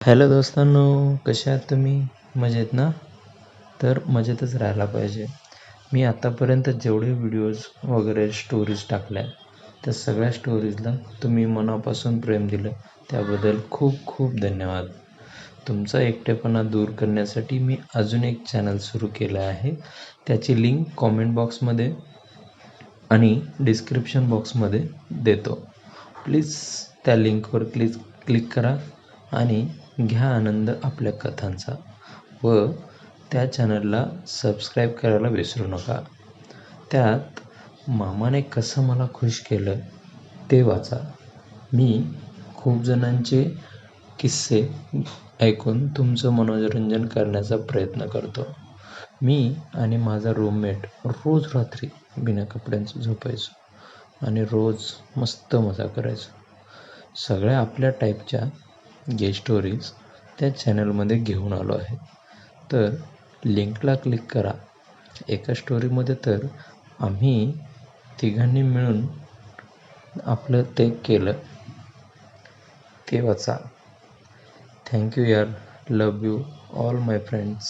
Hello दोस्तांनो कसे आहात तुम्ही? मजेत ना? तर मजेतच राहायला पाहिजे. मी आत्तापर्यंत जेवढे व्हिडिओज वगैरे स्टोरीज टाकल्या त्या सगळ्या स्टोरीजला तुम्ही मनापासून प्रेम दिलं त्याबद्दल खूप खूप धन्यवाद. तुमचा एकटेपणा दूर करण्यासाठी मी अजून एक चॅनल सुरू केलं आहे. त्याची लिंक कॉमेंट बॉक्समध्ये आणि डिस्क्रिप्शन बॉक्समध्ये देतो. प्लीज त्या लिंकवर क्लिक क्लिक करा आणि घ्या आनंद आपल्या कथांचा व त्या चॅनलला सबस्क्राईब करायला विसरू नका. त्यात मामाने कसं मला खुश केलं ते वाचा. मी खूप जणांचे किस्से ऐकून तुमचं मनोरंजन करण्याचा प्रयत्न करतो. मी आणि माझा रूममेट रोज रात्री बिना कपड्यांचं झोपायचो आणि रोज मस्त मजा करायचो. सगळ्या आपल्या टाईपच्या गे स्टोरीज त्या चॅनलमध्ये घेऊन आलो आहे. तर लिंकला क्लिक करा. एका स्टोरीमध्ये तर आम्ही तिघांनी मिळून आपलं ते केलं. ते वाचा. थँक्यू यार. Love you all my friends